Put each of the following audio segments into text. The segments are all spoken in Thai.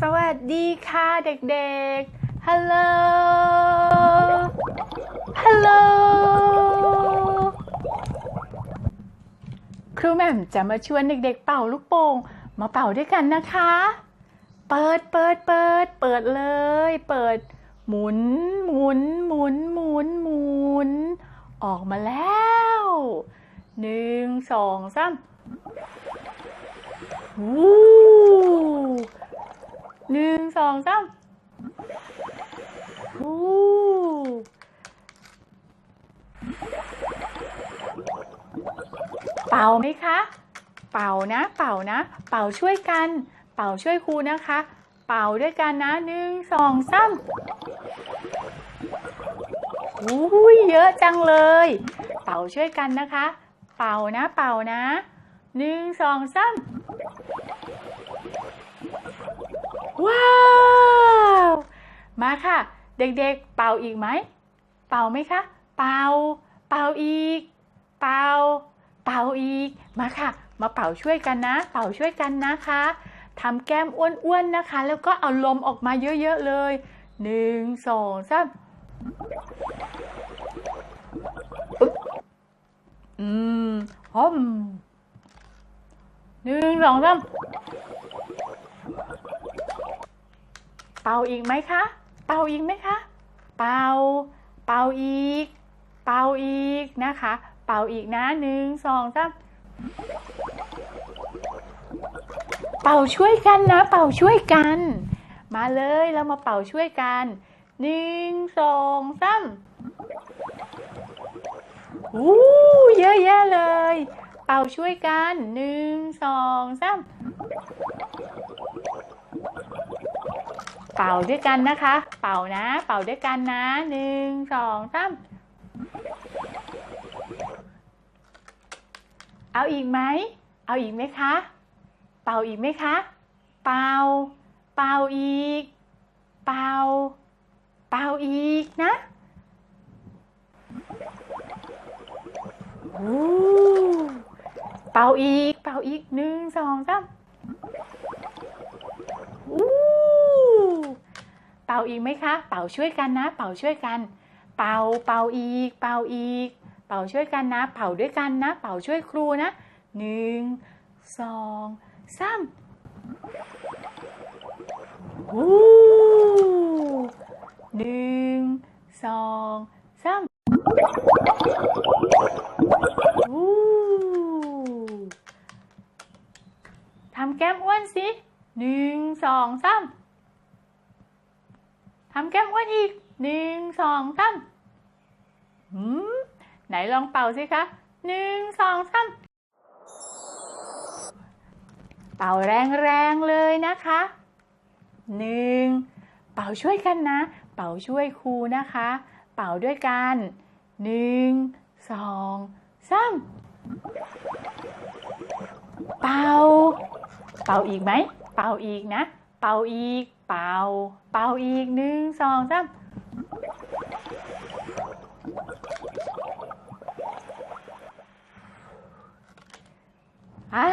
สวัสดีค่ะเด็กๆ ฮัลโหล ฮัลโหล ครูแหม่มจะมาชวนเด็กๆ เป่าลูกโป่ง มาเป่าด้วยกันนะคะ เปิด เปิด เปิด เปิดเลย เปิด หมุน หมุน หมุน หมุน หมุน ออกมาแล้ว หนึ่ง สองสามวู้ หนึ่งสองสามวู้เป่าไหมคะ เป่านะ เป่านะ เป่าช่วยกัน เป่าช่วยครูนะคะ เป่าด้วยกันนะหนึ่งสองสามอุ้ยเยอะจังเลย เป่าช่วยกันนะคะ เป่านะ เป่านะหนึ่งสองสาม ว้าว มาค่ะ เด็กๆ เป่าอีกไหม เป่าไหมคะ เป่า เป่าอีก เป่า เป่าอีก มาค่ะ มาเป่าช่วยกันนะ เป่าช่วยกันนะคะทำแก้มอ้วนๆนะคะ แล้วก็เอาลมออกมาเยอะๆเลยหนึ่งสองสามอึ๊บอืมหอมหนึ่งสองสาม เป่าอีกไหมคะ เป่าอีกไหมคะ เป่า เป่าอีก เป่าอีกนะคะ เป่าอีกนะหนึ่งสองสามเป่าช่วยกันนะ เป่าช่วยกัน มาเลยเรามาเป่าช่วยกันหนึ่งสองสามอู้เยอะแยะเลย เป่าช่วยกันหนึ่งสองสาม ป่าด้วยกันนะคะ เป่านะ เป่าด้วยกันนะหนึ่งสองสามเอาอีกไหม เอาอีกไหมคะ เป่าอีกไหมคะ เป่า เป่าอีก เป่า เป่าอีกนะอู้เป่าอีก เป่าอีกหนึ่งสองสามอู้เป่าอีกไหมคะ เป่าช่วยกันนะ เป่าช่วยกัน เป่าเป่าอีก เป่าอีก เป่าช่วยกันนะ เป่าด้วยกันนะ เป่าช่วยครูนะหนึ่งสองสามวู้หนึ่งสองสามวู้ทำแก้มอ้วนสิหนึ่งสองสาม ทำแก้มอ้วนอีกหนึ่งสองสามหืมไหนลองเป่าสิคะหนึ่งสองสามเป่าแรงๆเลยนะคะหนึ่งเป่าช่วยกันนะ เป่าช่วยครูนะคะ เป่าด้วยกันหนึ่งสองสามเป่า เป่าอีกไหม เป่าอีกนะ เป่าอีก เป่า เป่าอีกหนึ่งสองสามอ่า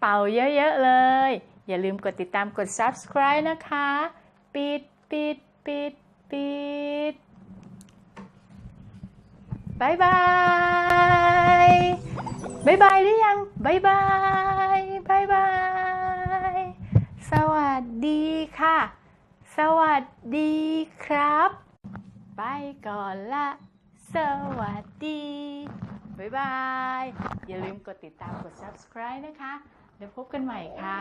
เป่าเยอะๆเลย อย่าลืมกดติดตามกด subscribe นะคะ ปิดปิดปิดปิดบายบายบายบายหรือยังบายบายบายบาย สวัส ดีค่ะ สวัสดีครับ ไปก่อนละ สวัสดี บ๊ายบาย อย่าลืมกดติดตามกด subscribe นะคะ แล้วพบกันใหม่ค่ะ